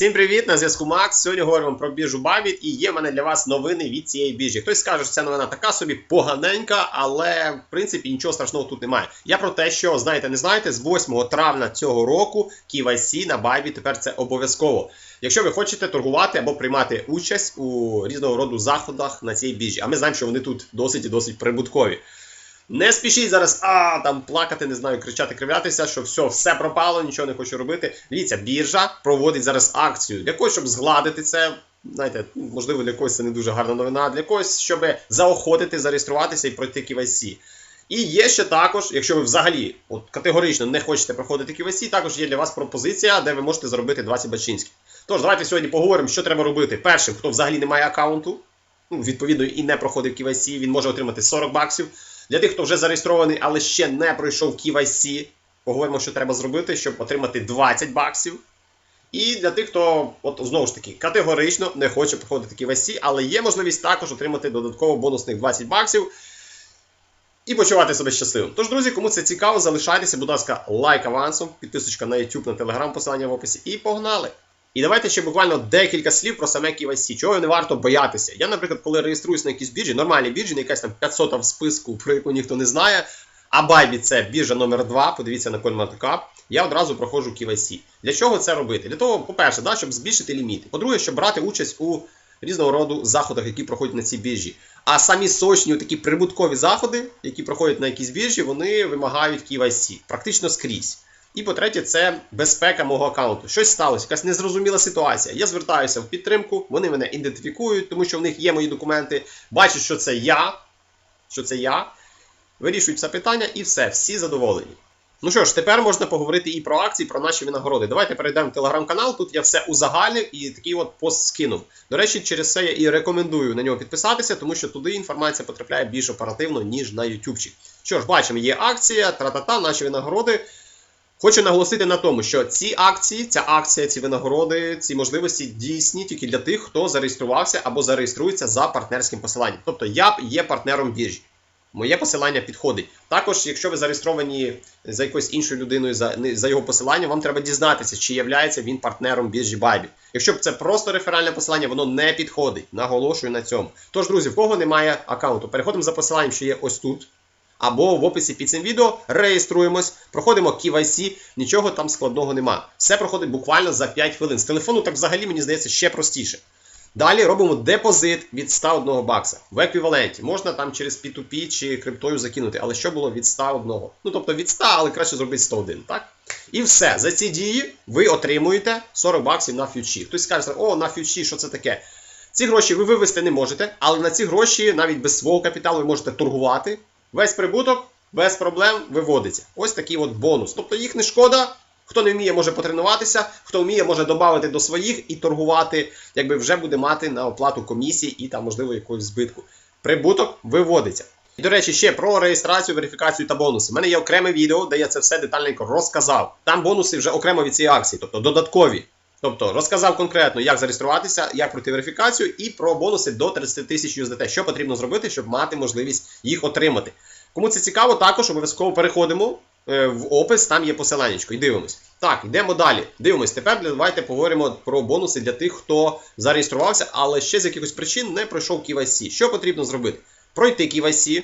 Всім привіт! На зв'язку Макс. Сьогодні говоримо про біржу Bybit і є в мене для вас новини від цієї біржі. Хтось скаже, що ця новина така собі поганенька, але в принципі нічого страшного тут немає. Я про те, що знаєте, не знаєте, з 8 травня цього року KYC на Bybit тепер це обов'язково. Якщо ви хочете торгувати або приймати участь у різного роду заходах на цій біржі, а ми знаємо, що вони тут досить і досить прибуткові. Не спішіть зараз, а там плакати, не знаю, кричати, кривлятися, що все, все пропало, нічого не хочу робити. Дивіться, біржа проводить зараз акцію для когось, щоб згладити це. Знаєте, можливо, для когось це не дуже гарна новина, для когось, щоб заохотити, зареєструватися і пройти KYC. І є ще також, якщо ви взагалі от, категорично не хочете проходити KYC, також є для вас пропозиція, де ви можете заробити 20 бачинських. Тож, давайте сьогодні поговоримо, що треба робити першим, хто взагалі не має аккаунту, ну, відповідно, і не проходив KYC, він може отримати 40 баксів. Для тих, хто вже зареєстрований, але ще не пройшов KYC, поговоримо, що треба зробити, щоб отримати 20 баксів. І для тих, хто, от знову ж таки, категорично не хоче проходити KYC, але є можливість також отримати додатково бонусних 20 баксів і почувати себе щасливим. Тож, друзі, кому це цікаво, залишайтеся, будь ласка, лайк авансом, підписочка на YouTube, на Telegram, посилання в описі, і погнали! І давайте ще буквально декілька слів про саме KYC, чого не варто боятися. Я, наприклад, коли реєструюсь на якійсь біржі, нормальній біржі, не якась там 500 в списку, про яку ніхто не знає. А Bybit це біржа номер 2 подивіться на CoinMarketCap, я одразу проходжу KYC. Для чого це робити? Для того, по-перше, да, щоб збільшити ліміти. По-друге, щоб брати участь у різного роду заходах, які проходять на цій біржі. А самі сочні такі прибуткові заходи, які проходять на якійсь біржі, вони вимагають KYC практично скрізь. І по-третє, це безпека мого аккаунту. Щось сталося, якась незрозуміла ситуація. Я звертаюся в підтримку, вони мене ідентифікують, тому що в них є мої документи, бачать, що це я, що це я, вирішують це питання і все, всі задоволені. Ну що ж, тепер можна поговорити і про акції, про наші винагороди. Давайте перейдемо в телеграм-канал. Тут я все узагальнив і такий от пост скинув. До речі, через це я і рекомендую на нього підписатися, тому що туди інформація потрапляє більш оперативно, ніж на ютубчик. Що ж, бачимо, є акція, тра-та-та, наші винагороди. Хочу наголосити на тому, що ці акції, ця акція, ці винагороди, ці можливості дійсні тільки для тих, хто зареєструвався або зареєструється за партнерським посиланням. Тобто я є партнером біржі. Моє посилання підходить. Також, якщо ви зареєстровані за якоюсь іншою людиною за за його посиланням, вам треба дізнатися, чи є він партнером біржі Bybit. Якщо це просто реферальне посилання, воно не підходить. Наголошую на цьому. Тож, друзі, в кого немає аккаунту, переходимо за посиланням, що є ось тут або в описі під цим відео. Реєструємось, проходимо KYC, нічого там складного нема. Все проходить буквально за 5 хвилин. З телефону так взагалі, мені здається, ще простіше. Далі робимо депозит від 101 бакса в еквіваленті. Можна там через P2P чи криптою закинути, але що було від 101? Ну, тобто від 100, але краще зробити 101, так? І все. За ці дії ви отримуєте 40 баксів на фьючі. Хтось скаже, о, на фьючі, що це таке? Ці гроші ви вивести не можете, але на ці гроші навіть без свого капіталу ви можете торгувати. Весь прибуток без проблем виводиться. Ось такий от бонус. Тобто їх не шкода. Хто не вміє, може потренуватися, хто вміє, може додати до своїх і торгувати, якби вже буде мати на оплату комісії і там, можливо, якогось збитку. Прибуток виводиться. І, до речі, ще про реєстрацію, верифікацію та бонуси. У мене є окреме відео, де я це все детальненько розказав. Там бонуси вже окремо від цієї акції, тобто додаткові. Тобто розказав конкретно, як зареєструватися, як пройти верифікацію, і про бонуси до 30 тисяч USDT, що потрібно зробити, щоб мати можливість їх отримати. Кому це цікаво, також обов'язково переходимо е, в опис, там є посилання. І дивимось. Так, йдемо далі. Дивимось. Тепер давайте поговоримо про бонуси для тих, хто зареєструвався, але ще з якихось причин не пройшов KYC. Що потрібно зробити? Пройти KYC,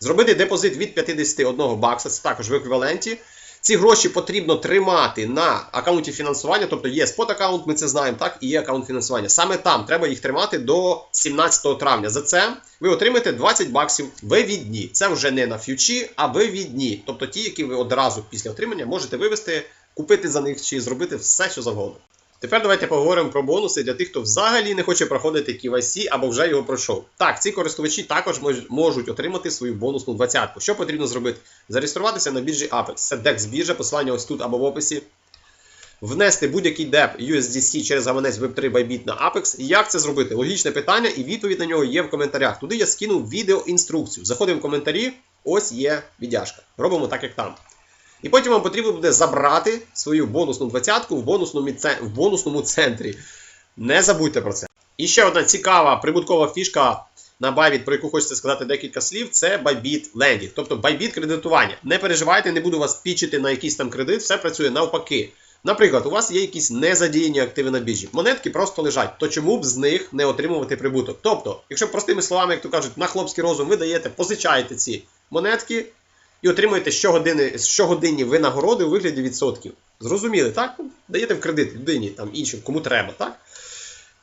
зробити депозит від 51 бакса, це також в еквіваленті. Ці гроші потрібно тримати на аккаунті фінансування, тобто є спот аккаунт, ми це знаємо, так, і є аккаунт фінансування. Саме там треба їх тримати до 17 травня. За це ви отримаєте 20 баксів вивідні. Це вже не на ф'ючі, а вивідні. Тобто ті, які ви одразу після отримання можете вивести, купити за них чи зробити все, що завгодно. Тепер давайте поговоримо про бонуси для тих, хто взагалі не хоче проходити KYC або вже його пройшов. Так, ці користувачі також можуть отримати свою бонусну двадцятку. Що потрібно зробити? Зареєструватися на біржі Apex. Це DEX біржа, посилання ось тут або в описі. Внести будь-який деп USDC через гаманець Web3 Bybit на Apex. Як це зробити? Логічне питання, і відповідь на нього є в коментарях. Туди я скинув відеоінструкцію. Заходимо в коментарі, ось є віддяжка. Робимо так, як там. І потім вам потрібно буде забрати свою бонусну двадцятку в бонусному, в бонусному центрі. Не забудьте про це. І ще одна цікава прибуткова фішка на Bybit, про яку хочеться сказати декілька слів, це Bybit Lending, тобто Bybit кредитування. Не переживайте, не буду вас пічити на якийсь там кредит, все працює навпаки. Наприклад, у вас є якісь незадіяні активи на біржі. Монетки просто лежать. То чому б з них не отримувати прибуток? Тобто, якщо простими словами, як то кажуть, на хлопський розум ви даєте, позичаєте ці монетки і отримуєте щогодини, щогодинні винагороди у вигляді відсотків. Зрозуміли, так? Даєте в кредит людині, там іншим, кому треба, так?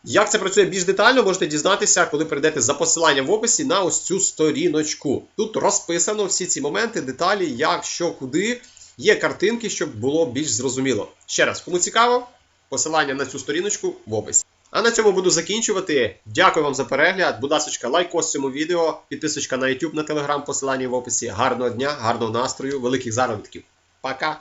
Як це працює більш детально, можете дізнатися, коли перейдете за посиланням в описі на ось цю сторіночку. Тут розписано всі ці моменти, деталі, як, що, куди. Є картинки, щоб було більш зрозуміло. Ще раз, кому цікаво, посилання на цю сторіночку в описі. А на цьому буду закінчувати. Дякую вам за перегляд. Будь ласка, лайкос цьому відео, підписочка на YouTube, на Telegram, посилання в описі. Гарного дня, гарного настрою, великих заробітків. Пока!